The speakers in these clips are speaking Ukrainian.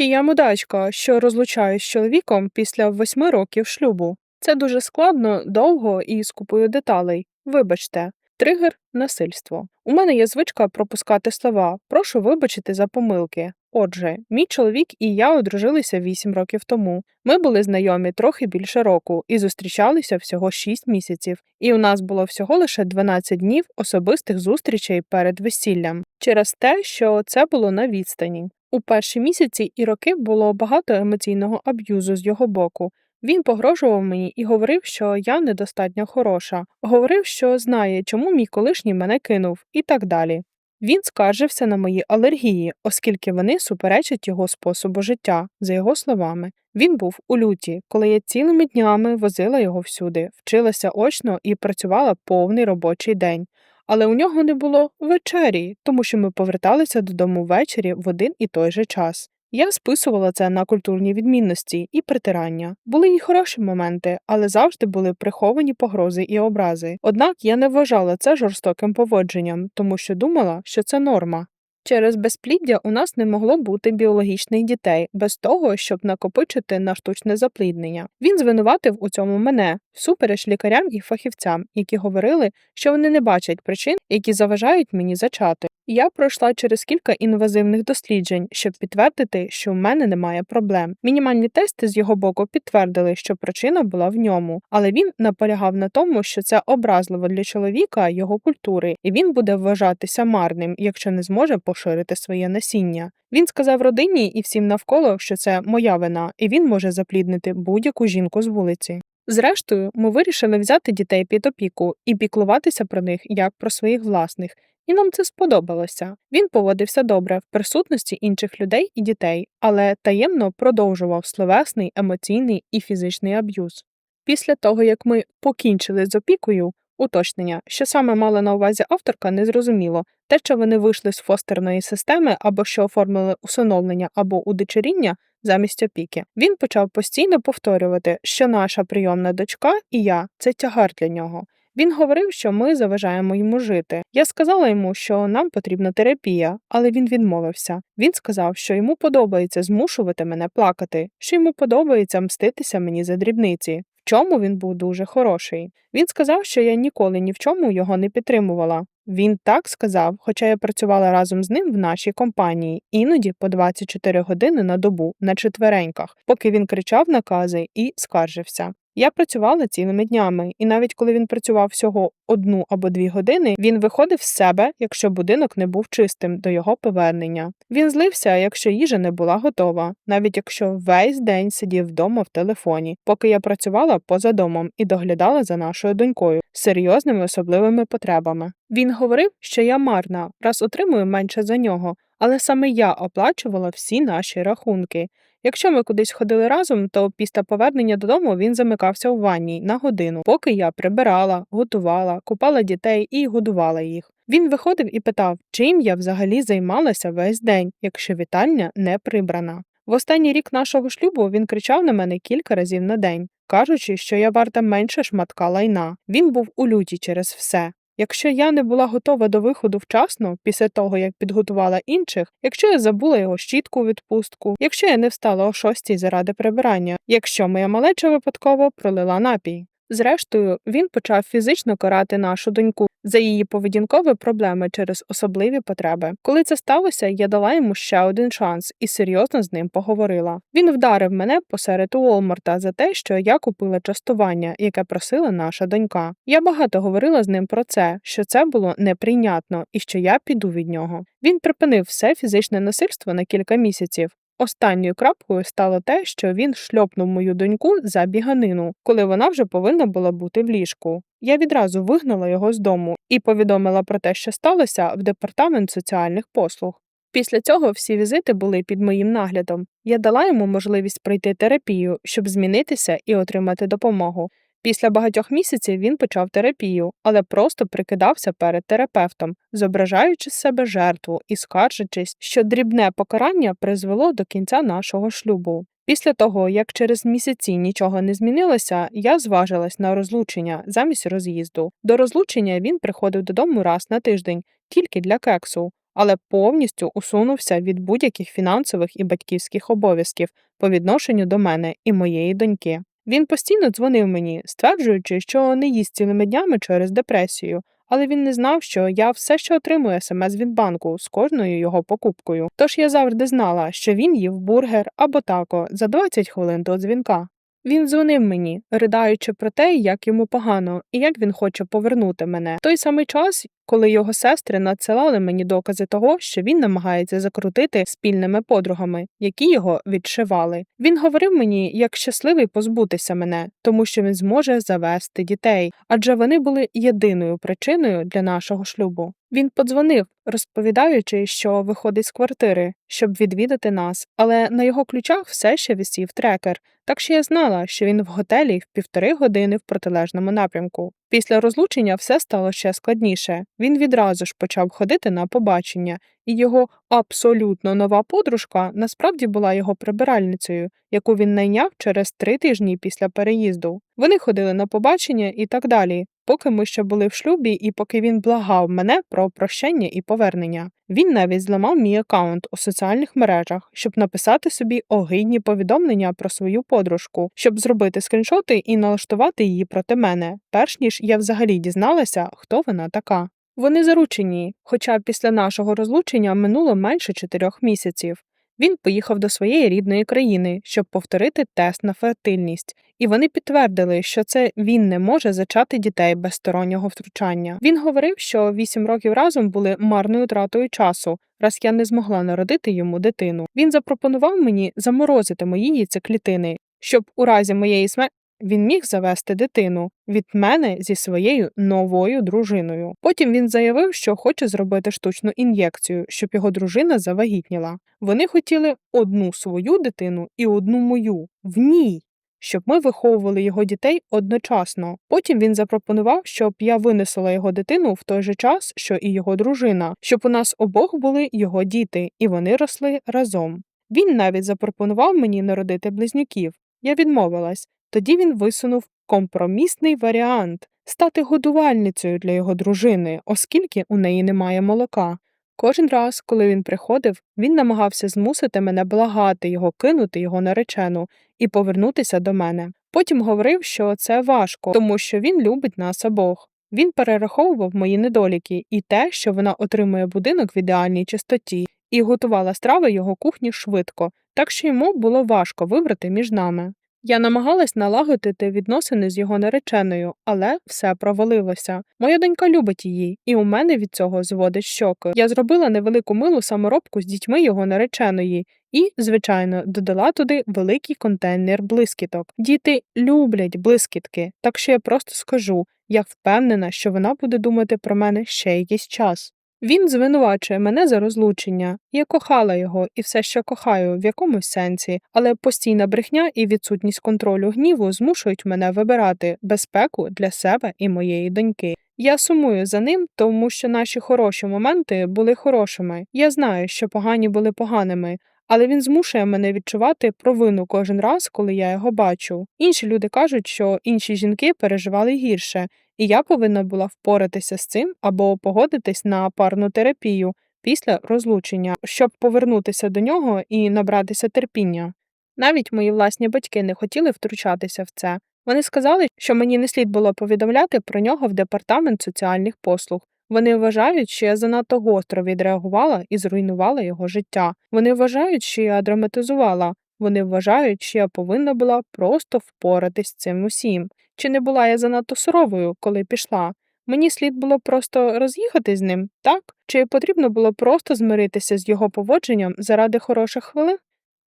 Чи я мудачка, що розлучаюсь з чоловіком після восьми років шлюбу? Це дуже складно, довго і з купою деталей. Вибачте, тригер насильство. У мене є звичка пропускати слова. Прошу вибачити за помилки. Отже, мій чоловік і я одружилися 8 років тому. Ми були знайомі трохи більше року і зустрічалися всього 6 місяців, і у нас було всього лише 12 днів особистих зустрічей перед весіллям через те, що це було на відстані. У перші місяці і роки було багато емоційного аб'юзу з його боку. Він погрожував мені і говорив, що я недостатньо хороша, говорив, що знає, чому мій колишній мене кинув, і так далі. Він скаржився на мої алергії, оскільки вони суперечать його способу життя, за його словами. Він був у люті, коли я цілими днями возила його всюди, вчилася очно і працювала повний робочий день. Але у нього не було вечері, тому що ми поверталися додому ввечері в один і той же час. Я списувала це на культурні відмінності і притирання. Були й хороші моменти, але завжди були приховані погрози і образи. Однак я не вважала це жорстоким поводженням, тому що думала, що це норма. Через безпліддя у нас не могло бути біологічних дітей без того, щоб накопичити на штучне запліднення. Він звинуватив у цьому мене всупереч лікарям і фахівцям, які говорили, що вони не бачать причин, які заважають мені зачати. Я пройшла через кілька інвазивних досліджень, щоб підтвердити, що в мене немає проблем. Мінімальні тести з його боку підтвердили, що причина була в ньому, але він наполягав на тому, що це образливо для чоловіка його культури, і він буде вважатися марним, якщо не зможе поширити своє насіння. Він сказав родині і всім навколо, що це моя вина, і він може запліднити будь-яку жінку з вулиці. Зрештою, ми вирішили взяти дітей під опіку і піклуватися про них як про своїх власних і нам це сподобалося. Він поводився добре в присутності інших людей і дітей, але таємно продовжував словесний, емоційний і фізичний аб'юз. Після того, як ми покінчили з опікою, уточнення, що саме мала на увазі авторка, не зрозуміло те, що вони вийшли з фостерної системи або що оформили усиновлення або удочеріння замість опіки. Він почав постійно повторювати, що наша прийомна дочка і я це тягар для нього. Він говорив, що ми заважаємо йому жити. Я сказала йому, що нам потрібна терапія, але він відмовився. Він сказав, що йому подобається змушувати мене плакати, що йому подобається мститися мені за дрібниці. В чому він був дуже хороший. Він сказав, що я ніколи ні в чому його не підтримувала. Він так сказав, хоча я працювала разом з ним в нашій компанії, іноді по 24 години на добу на четвереньках, поки він кричав накази і скаржився. Я працювала цілими днями, і навіть коли він працював всього одну або дві години, він виходив з себе, якщо будинок не був чистим до його повернення. Він злився, якщо їжа не була готова, навіть якщо весь день сидів вдома в телефоні, поки я працювала поза домом і доглядала за нашою донькою з серйозними особливими потребами. Він говорив, що я марна, раз отримую менше за нього, але саме я оплачувала всі наші рахунки. Якщо ми кудись ходили разом, то після повернення додому він замикався у ванній на годину, поки я прибирала, готувала, купала дітей і годувала їх. Він виходив і питав, чим я взагалі займалася весь день, якщо вітальня не прибрана. В останній рік нашого шлюбу він кричав на мене кілька разів на день, кажучи, що я варта менше шматка лайна. Він був у люті через все. Якщо я не була готова до виходу вчасно, після того як підготувала інших, якщо я забула його щітку у відпустку, якщо я не встала о шостій заради прибирання, якщо моя малеча випадково пролила напій. Зрештою, він почав фізично карати нашу доньку за її поведінкові проблеми через особливі потреби. Коли це сталося, я дала йому ще один шанс і серйозно з ним поговорила. Він вдарив мене посеред Уолмарта за те, що я купила частування, яке просила наша донька. Я багато говорила з ним про це, що це було неприйнятно і що я піду від нього. Він припинив все фізичне насильство на кілька місяців, Останньою крапкою стало те, що він шльопнув мою доньку за біганину, коли вона вже повинна була бути в ліжку. Я відразу вигнала його з дому і повідомила про те, що сталося в департамент соціальних послуг. Після цього всі візити були під моїм наглядом. Я дала йому можливість пройти терапію, щоб змінитися і отримати допомогу. Після багатьох місяців він почав терапію, але просто прикидався перед терапевтом, зображаючи з себе жертву і скаржачись, що дрібне покарання призвело до кінця нашого шлюбу. Після того, як через місяці нічого не змінилося, я зважилась на розлучення замість роз'їзду. До розлучення він приходив додому раз на тиждень, тільки для кексу, але повністю усунувся від будь-яких фінансових і батьківських обов'язків по відношенню до мене і моєї доньки. Він постійно дзвонив мені, стверджуючи, що не їсть цілими днями через депресію, але він не знав, що я все ще отримую смс від банку з кожною його покупкою. Тож я завжди знала, що він їв бургер або тако за 20 хвилин до дзвінка. Він дзвонив мені, ридаючи про те, як йому погано і як він хоче повернути мене. В той самий час, коли його сестри надсилали мені докази того, що він намагається закрутити спільними подругами, які його відшивали. Він говорив мені, як щасливий позбутися мене, тому що він зможе завести дітей, адже вони були єдиною причиною для нашого шлюбу. Він подзвонив, розповідаючи, що виходить з квартири, щоб відвідати нас, але на його ключах все ще висів трекер, так що я знала, що він в готелі в півтори години в протилежному напрямку. Після розлучення все стало ще складніше. Він відразу ж почав ходити на побачення, і його абсолютно нова подружка насправді була його прибиральницею, яку він найняв через три тижні після переїзду. Вони ходили на побачення і так далі, поки ми ще були в шлюбі, і поки він благав мене про прощення і повернення. Він навіть зламав мій аккаунт у соціальних мережах, щоб написати собі огидні повідомлення про свою подружку, щоб зробити скріншоти і налаштувати її проти мене, перш ніж я взагалі дізналася, хто вона така. Вони заручені, хоча після нашого розлучення минуло менше чотирьох місяців. Він поїхав до своєї рідної країни, щоб повторити тест на фертильність, і вони підтвердили, що це він не може зачати дітей без стороннього втручання. Він говорив, що вісім років разом були марною тратою часу, раз я не змогла народити йому дитину. Він запропонував мені заморозити мої яйцеклітини, щоб у разі моєї смерті він міг завести дитину від мене зі своєю новою дружиною. Потім він заявив, що хоче зробити штучну ін'єкцію, щоб його дружина завагітніла. Вони хотіли одну свою дитину і одну мою в ній. Щоб ми виховували його дітей одночасно. Потім він запропонував, щоб я винесла його дитину в той же час, що і його дружина, щоб у нас обох були його діти, і вони росли разом. Він навіть запропонував мені народити близнюків. Я відмовилась, тоді він висунув компромісний варіант стати годувальницею для його дружини, оскільки у неї немає молока. Кожен раз, коли він приходив, він намагався змусити мене благати його кинути його наречену і повернутися до мене. Потім говорив, що це важко, тому що він любить нас обох. Він перераховував мої недоліки і те, що вона отримує будинок в ідеальній чистоті, і готувала страви його кухні швидко, так що йому було важко вибрати між нами. Я намагалась налагодити відносини з його нареченою, але все провалилося. Моя донька любить її, і у мене від цього зводить щоки. Я зробила невелику милу саморобку з дітьми його нареченої і, звичайно, додала туди великий контейнер блискіток. Діти люблять блискітки, так що я просто скажу я впевнена, що вона буде думати про мене ще якийсь час. Він звинувачує мене за розлучення. Я кохала його і все ще кохаю в якомусь сенсі, але постійна брехня і відсутність контролю гніву змушують мене вибирати безпеку для себе і моєї доньки. Я сумую за ним, тому що наші хороші моменти були хорошими. Я знаю, що погані були поганими, але він змушує мене відчувати провину кожен раз, коли я його бачу. Інші люди кажуть, що інші жінки переживали гірше, і я повинна була впоратися з цим або погодитись на парну терапію після розлучення, щоб повернутися до нього і набратися терпіння. Навіть мої власні батьки не хотіли втручатися в це. Вони сказали, що мені не слід було повідомляти про нього в департамент соціальних послуг. Вони вважають, що я занадто гостро відреагувала і зруйнувала його життя. Вони вважають, що я драматизувала. Вони вважають, що я повинна була просто впоратись з цим усім. Чи не була я занадто суровою, коли пішла? Мені слід було просто роз'їхати з ним, так? Чи потрібно було просто змиритися з його поводженням заради хороших хвилин?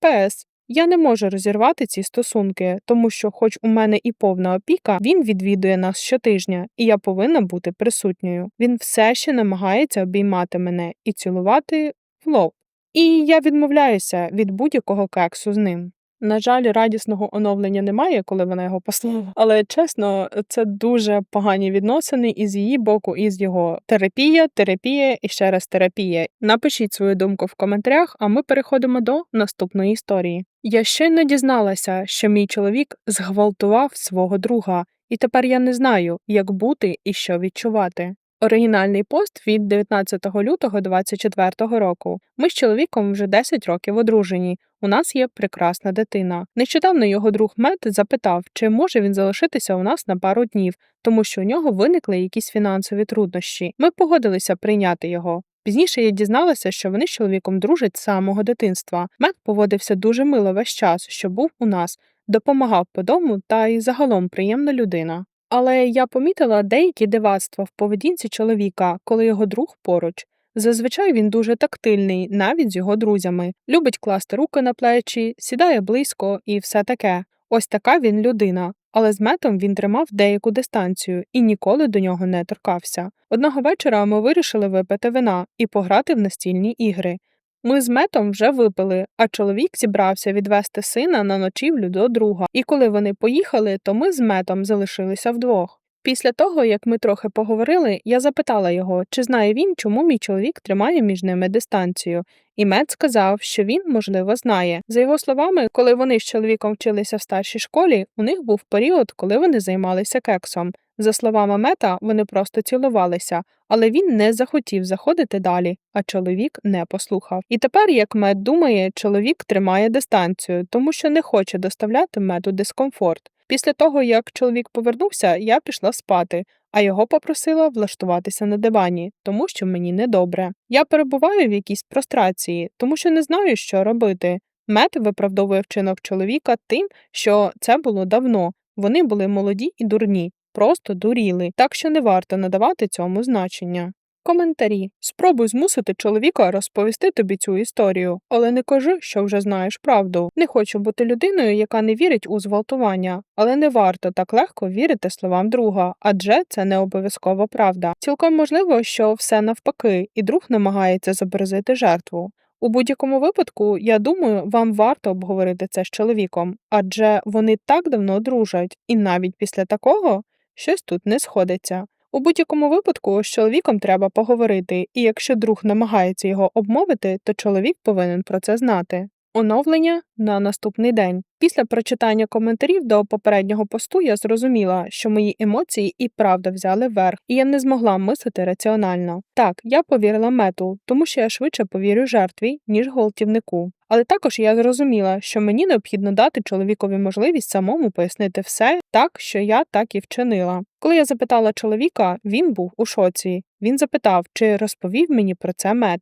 П.С. Я не можу розірвати ці стосунки, тому що, хоч у мене і повна опіка, він відвідує нас щотижня, і я повинна бути присутньою. Він все ще намагається обіймати мене і цілувати в лоб. І я відмовляюся від будь-якого кексу з ним. На жаль, радісного оновлення немає, коли вона його послала. Але чесно, це дуже погані відносини і з її боку, і з його терапія, терапія і ще раз терапія. Напишіть свою думку в коментарях, а ми переходимо до наступної історії. Я щойно дізналася, що мій чоловік зґвалтував свого друга, і тепер я не знаю, як бути і що відчувати. Оригінальний пост від 19 лютого 2024 року. Ми з чоловіком вже 10 років одружені. У нас є прекрасна дитина. Нещодавно його друг Мет запитав, чи може він залишитися у нас на пару днів, тому що у нього виникли якісь фінансові труднощі. Ми погодилися прийняти його. Пізніше я дізналася, що вони з чоловіком дружать з самого дитинства. Мет поводився дуже мило весь час, що був у нас, допомагав по дому та й загалом приємна людина. Але я помітила деякі дивацтва в поведінці чоловіка, коли його друг поруч. Зазвичай він дуже тактильний, навіть з його друзями, любить класти руки на плечі, сідає близько і все таке. Ось така він людина. Але з метом він тримав деяку дистанцію і ніколи до нього не торкався. Одного вечора ми вирішили випити вина і пограти в настільні ігри. Ми з метом вже випили, а чоловік зібрався відвести сина на ночівлю до друга, і коли вони поїхали, то ми з метом залишилися вдвох. Після того, як ми трохи поговорили, я запитала його, чи знає він, чому мій чоловік тримає між ними дистанцію, і мед сказав, що він, можливо, знає. За його словами, коли вони з чоловіком вчилися в старшій школі, у них був період, коли вони займалися кексом. За словами мета, вони просто цілувалися, але він не захотів заходити далі, а чоловік не послухав. І тепер, як мед думає, чоловік тримає дистанцію, тому що не хоче доставляти меду дискомфорт. Після того, як чоловік повернувся, я пішла спати, а його попросила влаштуватися на дивані, тому що мені недобре. Я перебуваю в якійсь прострації, тому що не знаю, що робити. Мет виправдовує вчинок чоловіка тим, що це було давно. Вони були молоді і дурні, просто дуріли, так що не варто надавати цьому значення. Коментарі. Спробуй змусити чоловіка розповісти тобі цю історію, але не кажи, що вже знаєш правду. Не хочу бути людиною, яка не вірить у зґвалтування, але не варто так легко вірити словам друга, адже це не обов'язково правда. Цілком можливо, що все навпаки, і друг намагається зобразити жертву. У будь-якому випадку, я думаю, вам варто обговорити це з чоловіком, адже вони так давно дружать, і навіть після такого щось тут не сходиться. У будь-якому випадку з чоловіком треба поговорити, і якщо друг намагається його обмовити, то чоловік повинен про це знати. Оновлення на наступний день. Після прочитання коментарів до попереднього посту я зрозуміла, що мої емоції і правда взяли верх, і я не змогла мислити раціонально. Так, я повірила мету, тому що я швидше повірю жертві, ніж гвалтівнику. Але також я зрозуміла, що мені необхідно дати чоловікові можливість самому пояснити все так, що я так і вчинила. Коли я запитала чоловіка, він був у шоці. Він запитав, чи розповів мені про це мед.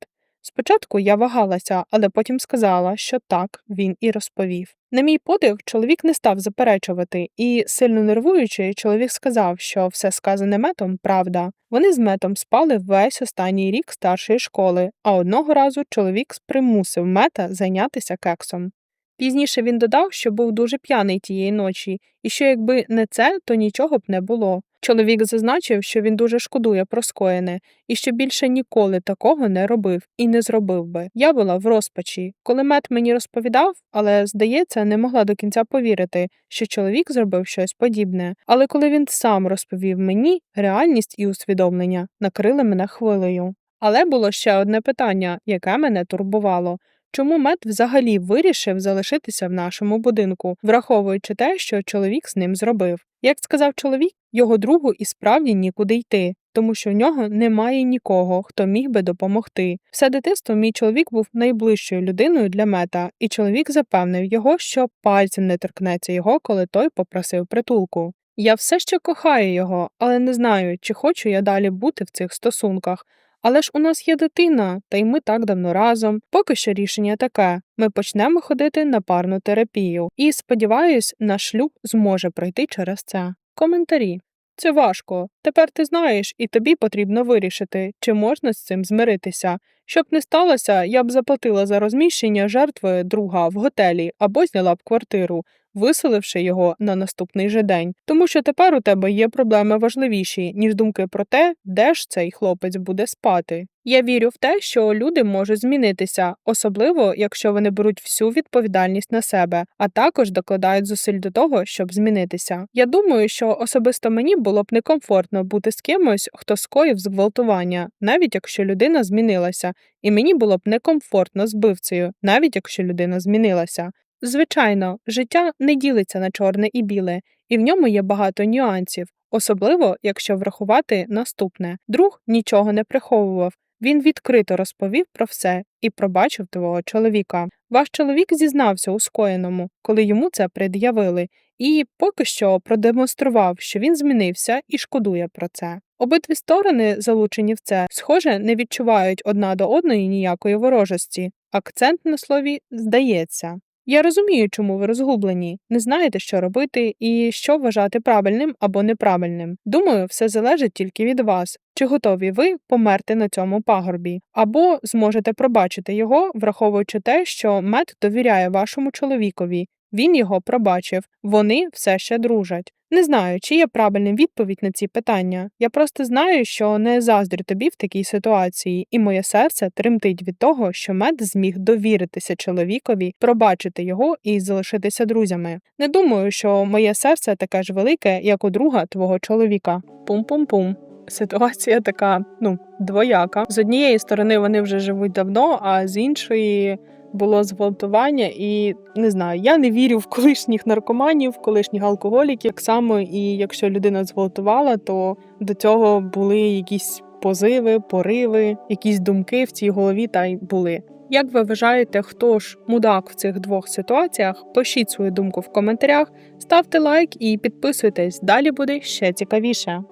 Спочатку я вагалася, але потім сказала, що так, він і розповів. На мій подив, чоловік не став заперечувати, і, сильно нервуючи, чоловік сказав, що все сказане метом правда. Вони з метом спали весь останній рік старшої школи, а одного разу чоловік примусив мета зайнятися кексом. Пізніше він додав, що був дуже п'яний тієї ночі, і що якби не це, то нічого б не було. Чоловік зазначив, що він дуже шкодує про скоєне і що більше ніколи такого не робив і не зробив би. Я була в розпачі. Коли мед мені розповідав, але, здається, не могла до кінця повірити, що чоловік зробив щось подібне. Але коли він сам розповів мені, реальність і усвідомлення накрили мене хвилею. Але було ще одне питання, яке мене турбувало. Чому мед взагалі вирішив залишитися в нашому будинку, враховуючи те, що чоловік з ним зробив? Як сказав чоловік, його другу і справді нікуди йти, тому що в нього немає нікого, хто міг би допомогти. Все дитинство мій чоловік був найближчою людиною для мета, і чоловік запевнив його, що пальцем не торкнеться його, коли той попросив притулку. Я все ще кохаю його, але не знаю, чи хочу я далі бути в цих стосунках. Але ж у нас є дитина, та й ми так давно разом. Поки що рішення таке: ми почнемо ходити на парну терапію, і сподіваюсь, наш шлюб зможе пройти через це. Коментарі. Це важко. Тепер ти знаєш, і тобі потрібно вирішити, чи можна з цим змиритися. Щоб не сталося, я б заплатила за розміщення жертви друга в готелі або зняла б квартиру, виселивши його на наступний же день, тому що тепер у тебе є проблеми важливіші, ніж думки про те, де ж цей хлопець буде спати. Я вірю в те, що люди можуть змінитися, особливо якщо вони беруть всю відповідальність на себе, а також докладають зусиль до того, щоб змінитися. Я думаю, що особисто мені було б некомфортно бути з кимось, хто скоїв зґвалтування, навіть якщо людина змінилася, і мені було б некомфортно з бивцею, навіть якщо людина змінилася. Звичайно, життя не ділиться на чорне і біле, і в ньому є багато нюансів, особливо якщо врахувати наступне: друг нічого не приховував. Він відкрито розповів про все і пробачив твого чоловіка. Ваш чоловік зізнався у скоєному, коли йому це пред'явили, і поки що продемонстрував, що він змінився і шкодує про це. Обидві сторони, залучені в це, схоже, не відчувають одна до одної ніякої ворожості. Акцент на слові здається. Я розумію, чому ви розгублені, не знаєте, що робити і що вважати правильним або неправильним. Думаю, все залежить тільки від вас. Чи готові ви померти на цьому пагорбі, або зможете пробачити його, враховуючи те, що мед довіряє вашому чоловікові. Він його пробачив, вони все ще дружать. Не знаю, чи є правильна відповідь на ці питання. Я просто знаю, що не заздрю тобі в такій ситуації, і моє серце тремтить від того, що мед зміг довіритися чоловікові, пробачити його і залишитися друзями. Не думаю, що моє серце таке ж велике, як у друга твого чоловіка. Пум-пум-пум. Ситуація така, ну, двояка. З однієї сторони вони вже живуть давно, а з іншої було зґвалтування, і не знаю, я не вірю в колишніх наркоманів, колишніх алкоголіків. Так само, і якщо людина зґвалтувала, то до цього були якісь позиви, пориви, якісь думки в цій голові та й були. Як ви вважаєте, хто ж мудак в цих двох ситуаціях? Пишіть свою думку в коментарях, ставте лайк і підписуйтесь. Далі буде ще цікавіше.